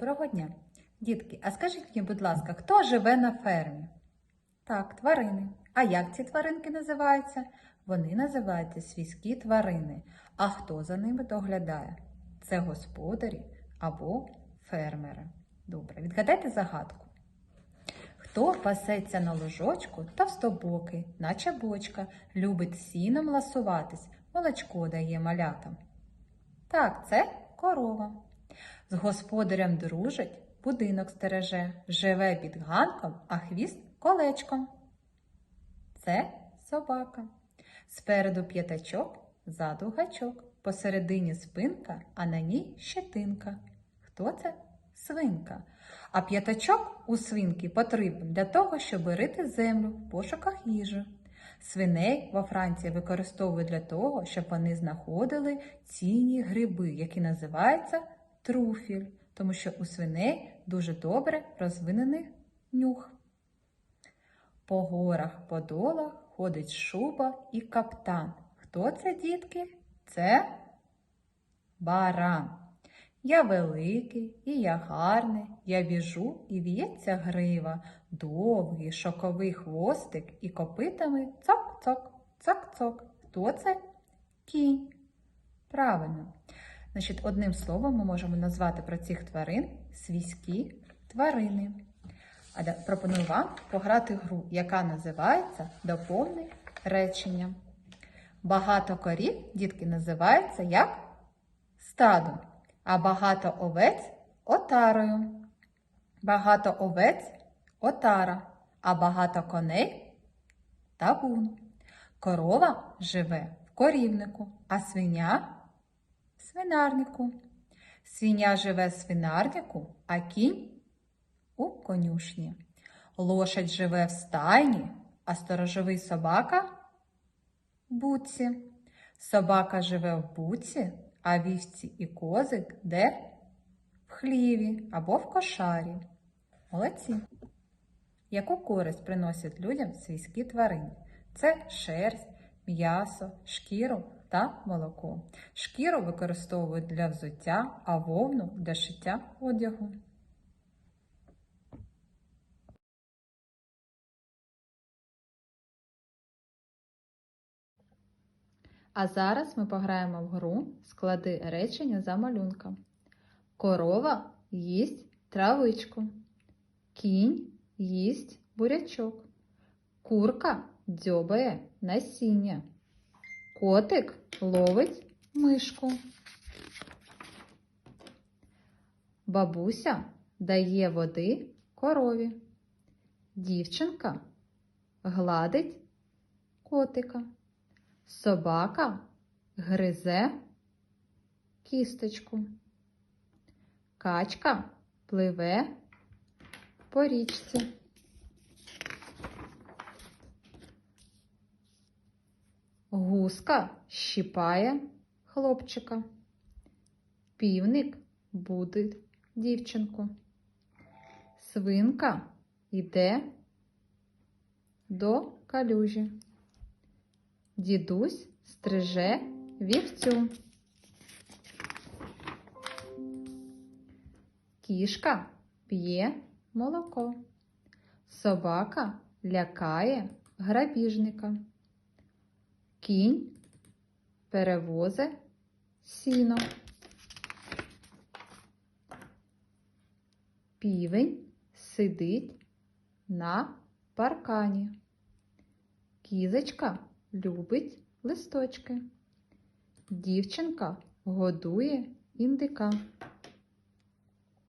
Доброго дня. Дітки, а скажіть мені, будь ласка, хто живе на фермі? Так, тварини. А як ці тваринки називаються? Вони називаються свійські тварини. А хто за ними доглядає? Це господарі або фермери. Добре, відгадайте загадку. Хто пасеться на ложочку товстобокий, наче бочка, любить сіном ласуватись, молочко дає малятам? Так, це корова. З господарем дружить, будинок стереже, живе під ганком, а хвіст колечком. Це собака. Спереду п'ятачок, ззаду гачок, посередині спинка, а на ній щетинка. Хто це? Свинка. А п'ятачок у свинки потрібен для того, щоб рити землю в пошуках їжі. Свиней во Франції використовують для того, щоб вони знаходили цінні гриби, які називаються труфіль, тому що у свиней дуже добре розвинений нюх. По горах, по долах ходить шуба і каптан. Хто це, дітки? Це баран. Я великий і я гарний, я біжу і в'ється грива, довгий шоковий хвостик і копитами цок-цок, цок-цок. Хто це? Кінь. Правильно. Значить, одним словом ми можемо назвати про цих тварин свійські тварини. А пропоную вам пограти гру, яка називається Доповни речення. Багато корів, дітки, називається як стадом, а багато овець отарою. Багато овець отара, а багато коней табун. Корова живе в корівнику, а свиня свинарнику. Свиня живе в свинарнику, а кінь у конюшні. Лошадь живе в стайні, а сторожовий собака в буці. Собака живе в буці, а вівці і козик де? В хліві або в кошарі. Молодці. Яку користь приносять людям свійські тварини? Це шерсть, м'ясо, шкіру та молоко. Шкіру використовують для взуття, а вовну для шиття одягу. А зараз ми пограємо в гру склади речення за малюнком. Корова їсть травичку. Кінь їсть бурячок. Курка дзьобає насіння. Котик ловить мишку. Бабуся дає води корові. Дівчинка гладить котика. Собака гризе кісточку. Качка пливе по річці. Гуска щіпає хлопчика. Півник буде дівчинку. Свинка йде до калюжі. Дідусь стриже вівцю. Кішка п'є молоко. Собака лякає грабіжника. Кінь перевозе сіно. Півень сидить на паркані. Кізочка любить листочки. Дівчинка годує індика.